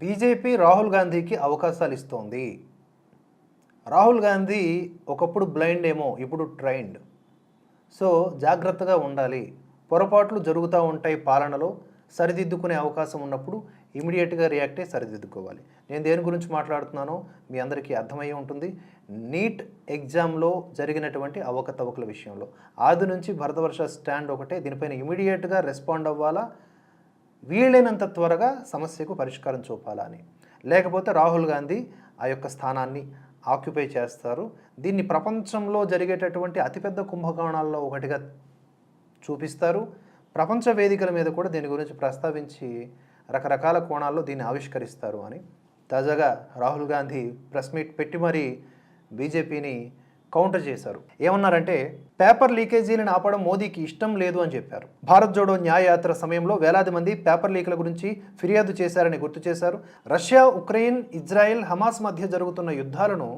BJP Rahul గాంధీకి అవకాశాలు ఇస్తోంది. రాహుల్ గాంధీ ఒకప్పుడు బ్లైండ్ ఏమో ఇప్పుడు ట్రైండ్ సో జాగ్రత్తగా ఉండాలి. పొరపాట్లు జరుగుతూ ఉంటాయి పాలనలో సరిదిద్దుకునే అవకాశం ఉన్నప్పుడు ఇమీడియట్గా రియాక్ట్ అయ్యి సరిదిద్దుకోవాలి. నేను దేని గురించి మాట్లాడుతున్నానో మీ అందరికీ అర్థమయ్యే ఉంటుంది. నీట్ ఎగ్జామ్లో జరిగినటువంటి అవకతవకల విషయంలో. ఆది నుంచి భరతవర్ష స్టాండ్ ఒకటే దీనిపైన ఇమీడియట్గా రెస్పాండ్ అవ్వాలా? వీలైనంత త్వరగా సమస్యకు పరిష్కారం చూపాలని. లేకపోతే రాహుల్ గాంధీ ఆ యొక్క స్థానాన్ని ఆక్యుపై చేస్తారు. దీన్ని ప్రపంచంలో జరిగేటటువంటి అతిపెద్ద కుంభకోణాల్లో ఒకటిగా చూపిస్తారు. ప్రపంచ వేదికల మీద కూడా దీని గురించి ప్రస్తావించి రకరకాల కోణాల్లో దీన్ని ఆవిష్కరిస్తారు అని. తాజాగా రాహుల్ గాంధీ ప్రెస్ మీట్ పెట్టి మరీ బీజేపీని కౌంటర్ చేశారు. ఏమన్నారంటే పేపర్ లీకేజీలను ఆపడం మోదీకి ఇష్టం లేదు అని చెప్పారు. భారత్ జోడో న్యాయయాత్ర సమయంలో వేలాది మంది పేపర్ లీకుల గురించి ఫిర్యాదు చేశారని గుర్తు చేశారు. రష్యా ఉక్రెయిన్ ఇజ్రాయెల్ హమాస్ మధ్య జరుగుతున్న యుద్ధాలను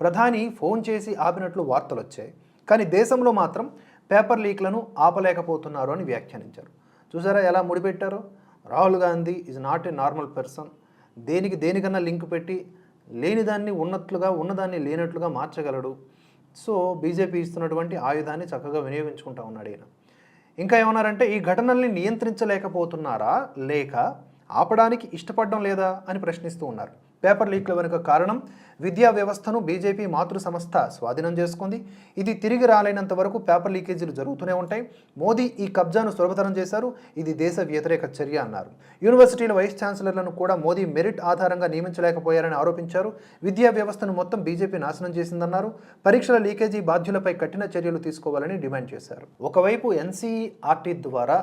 ప్రధాని ఫోన్ చేసి ఆపినట్లు వార్తలు వచ్చాయి కానీ దేశంలో మాత్రం పేపర్ లీక్లను ఆపలేకపోతున్నారు అని వ్యాఖ్యానించారు. చూసారా ఎలా ముడిపెట్టారో? Rahul Gandhi is not a normal person దేనికి దేనికన్నా లింక్ పెట్టి లేనిదాన్ని ఉన్నట్లుగా ఉన్నదాన్ని లేనట్లుగా మార్చగలడు. సో బీజేపీ ఇస్తున్నటువంటి ఆయుధాన్ని చక్కగా వినియోగించుకుంటా ఉన్నాడు ఈయన. ఇంకా ఏమన్నారంటే ఈ ఘటనల్ని నియంత్రించలేకపోతున్నారా? లేక ఆపడానికి ఇష్టపడడం లేదా? అని ప్రశ్నిస్తూ ఉన్నారు. పేపర్ లీక్ల వెనుక కారణం విద్యా వ్యవస్థను బీజేపీ మాతృ సంస్థ స్వాధీనం చేసుకుంది. ఇది తిరిగి రాలేనంత వరకు పేపర్ లీకేజీలు జరుగుతూనే ఉంటాయి. మోదీ ఈ కబ్జాను సులభతరం చేశారు. ఇది దేశ వ్యతిరేక చర్య అన్నారు. యూనివర్సిటీల వైస్ ఛాన్సలర్లను కూడా మోదీ మెరిట్ ఆధారంగా నియమించలేకపోయారని ఆరోపించారు. విద్యా వ్యవస్థను మొత్తం బీజేపీ నాశనం చేసిందన్నారు. పరీక్షల లీకేజీ బాధ్యులపై కఠిన చర్యలు తీసుకోవాలని డిమాండ్ చేశారు. ఒకవైపు ఎన్సీఆర్టీ ద్వారా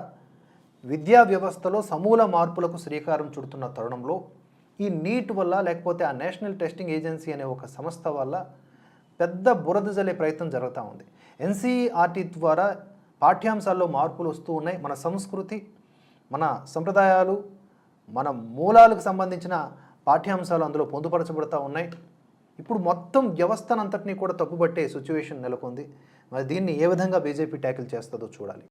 విద్యా వ్యవస్థలో సమూల మార్పులకు శ్రీకారం చుడుతున్న తరుణంలో ఈ నీట్ వల్ల లేకపోతే ఆ నేషనల్ టెస్టింగ్ ఏజెన్సీ అనే ఒక సంస్థ వల్ల పెద్ద బురద జల్లే ప్రయత్నం జరుగుతూ ఉంది. ఎన్సీఆర్టీ ద్వారా పాఠ్యాంశాల్లో మార్పులు వస్తూ ఉన్నాయి. మన సంస్కృతి మన సంప్రదాయాలు మన మూలాలకు సంబంధించిన పాఠ్యాంశాలు అందులో పొందుపరచబడుతూ ఉన్నాయి. ఇప్పుడు మొత్తం వ్యవస్థనంతటినీ కూడా తప్పుబట్టే సిచ్యువేషన్ నెలకొంది. మరి దీన్ని ఏ విధంగా బీజేపీ ట్యాకిల్ చేస్తుందో చూడాలి.